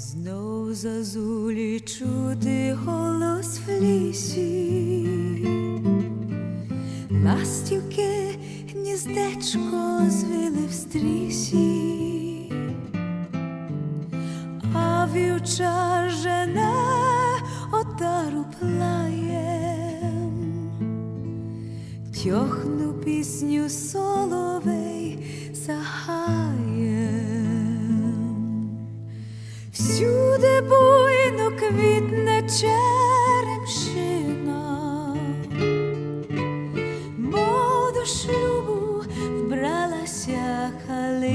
У зазулі чути голос в лісі, ластівки гніздечко звили в стрісі, а вівчар жене отару плаєм, тьохну пісню соловей. всюди буйно квітне черемшина, мов душу.